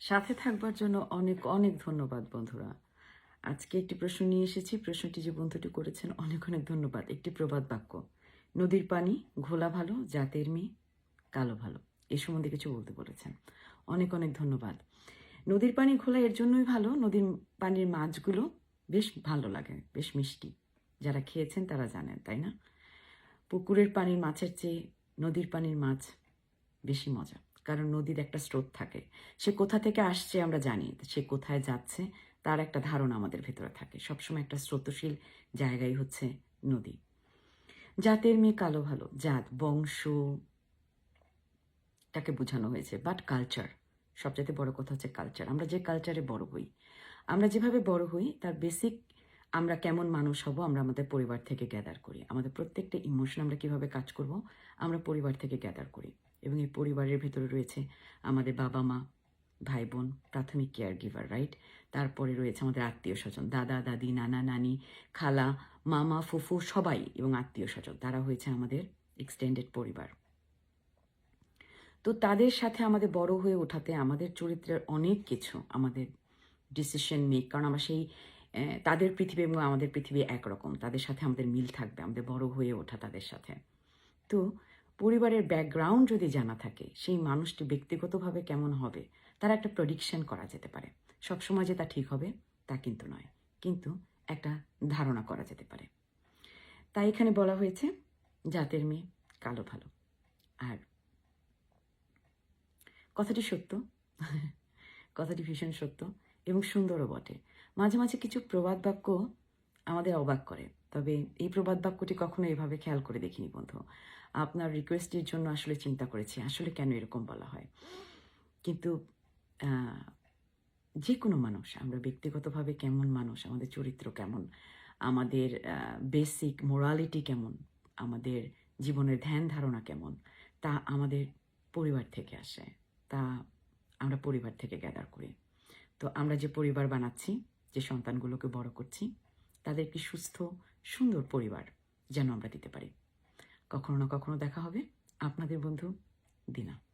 সাথে থাকবার জন্য অনেক অনেক ধন্যবাদ, বন্ধুরা। আজকে একটি প্রশ্ন নিয়ে এসেছি। প্রশ্নটি যে বন্ধুটি করেছেন, অনেক অনেক ধন্যবাদ। একটি প্রবাদ বাক্য। নদীর পানি ঘোলা ভালো, জাতের মেয়ে কালো ভালো। এ সম্বন্ধে কিছু বলতে বলেছেন। অনেক অনেক ধন্যবাদ। নদীর পানি ঘোলা এর জন্যই ভালো। নদীর পানির মাছগুলো বেশ ভালো লাগে, বেশ মিষ্টি। যারা খেয়েছেন তারা জানেন, তাই না? পুকুরের পানির মাছের চেয়ে নদীর পানির মাছ বেশি মজা। কারণ নদীর একটা স্রোত থাকে। সে কোথা থেকে আসছে আমরা জানি, সে কোথায় যাচ্ছে তার একটা ধারণা আমাদের ভেতরে থাকে। সবসময় একটা স্রোতশীল জায়গাই হচ্ছে নদী। জাতের মেয়ে কালো ভালো, জাত, বংশ তাকে বোঝানো হয়েছে বাট কালচার সবচেয়ে বড় কথা হচ্ছে কালচার আমরা যে কালচারে বড় হই, আমরা যেভাবে বড় হই, তার বেসিক আমরা কেমন মানুষ হব আমরা আমাদের পরিবার থেকে গ্যাদার করি। আমাদের প্রত্যেকটা ইমোশন আমরা কীভাবে কাজ করব, আমরা পরিবার থেকে গ্যাদার করি। এবং এই পরিবারের ভেতরে রয়েছে আমাদের বাবা মা, ভাই বোন, প্রাথমিক কেয়ার গিভার রাইট তারপরে রয়েছে আমাদের আত্মীয় স্বজন, দাদা, দাদি, নানা, নানি, খালা, মামা, ফুফু, সবাই এবং আত্মীয় স্বজন, তারা হয়েছে আমাদের এক্সটেন্ডেড পরিবার। তো তাদের সাথে আমাদের বড় হয়ে ওঠাতে আমাদের চরিত্রের অনেক কিছু আমাদের ডিসিশন মেক কারণ আমরা সেই তাদের পৃথিবী এবং আমাদের পৃথিবী একরকম, তাদের সাথে আমাদের মিল থাকবে, আমাদের বড় হয়ে ওঠা তাদের সাথে। তো পরিবারের ব্যাকগ্রাউন্ড যদি জানা থাকে, সেই মানুষটি ব্যক্তিগতভাবে কেমন হবে, তার একটা প্রডিকশন করা যেতে পারে। সবসময় যে তা ঠিক হবে, তা কিন্তু নয়, কিন্তু একটা ধারণা করা যেতে পারে। তাই এখানে বলা হয়েছে, জাতের মেয়ে কালো ভালো। আর কথাটি সত্য, কথাটি ভীষণ সত্য এবং সুন্দরও বটে। মাঝে মাঝে কিছু প্রবাদ বাক্য আমাদের অবাক করে। তবে এই প্রবাদ বাক্যটি কখনো এভাবে খেয়াল করে দেখিনি, বন্ধু। আপনার রিকোয়েস্টের জন্য আসলে চিন্তা করেছি, আসলে কেন এরকম বলা হয়? কিন্তু যে কোনো মানুষ, আমরা ব্যক্তিগতভাবে কেমন মানুষ, আমাদের চরিত্র কেমন, আমাদের বেসিক মোরালিটি কেমন, আমাদের জীবনের ধ্যান ধারণা কেমন, তা আমাদের পরিবার থেকে আসে, তা আমরা পরিবার থেকে গ্যাদার করি। তো আমরা যে পরিবার বানাচ্ছি, যে সন্তানগুলোকে বড় করছি তাদের একটি সুস্থ সুন্দর পরিবার যেন আমরা দিতে পারি। কখনো না কখনো দেখা হবে। আপনাদের বন্ধু দিনা।